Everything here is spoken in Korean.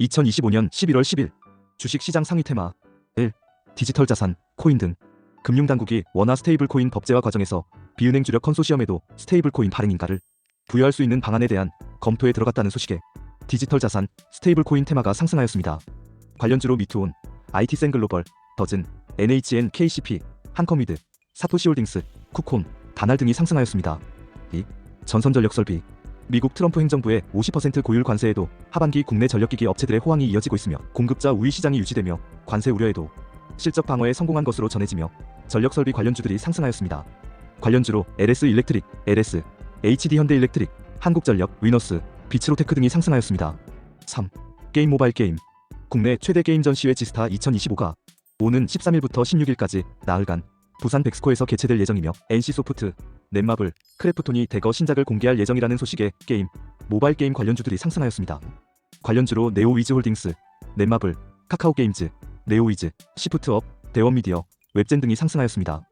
2025년 11월 10일 주식시장 상위 테마 1. 디지털 자산, 코인 등 금융당국이 원화 스테이블 코인 법제화 과정에서 비은행 주력 컨소시엄에도 스테이블 코인 발행 인가를 부여할 수 있는 방안에 대한 검토에 들어갔다는 소식에 디지털 자산, 스테이블 코인 테마가 상승하였습니다. 관련주로 미투온, IT센 글로벌, 더즌, NHN KCP, 한컴위드, 사토시홀딩스, 쿠콘, 다날 등이 상승하였습니다. 2. 전선전력 설비 미국 트럼프 행정부의 50% 고율 관세에도 하반기 국내 전력기기 업체들의 호황이 이어지고 있으며 공급자 우위 시장이 유지되며 관세 우려에도 실적 방어에 성공한 것으로 전해지며 전력 설비 관련주들이 상승하였습니다. 관련주로 LS 일렉트릭, LS, HD 현대 일렉트릭, 한국전력, 위너스, 비츠로테크 등이 상승하였습니다. 3. 게임 모바일 게임 국내 최대 게임 전시회 지스타 2025가 오는 13일부터 16일까지 나흘간 부산 백스코에서 개최될 예정이며 NC소프트, 넷마블, 크래프톤이 대거 신작을 공개할 예정이라는 소식에 게임, 모바일 게임 관련주들이 상승하였습니다. 관련주로 네오위즈 홀딩스, 넷마블, 카카오게임즈, 네오위즈, 시프트업, 대원미디어, 웹젠 등이 상승하였습니다.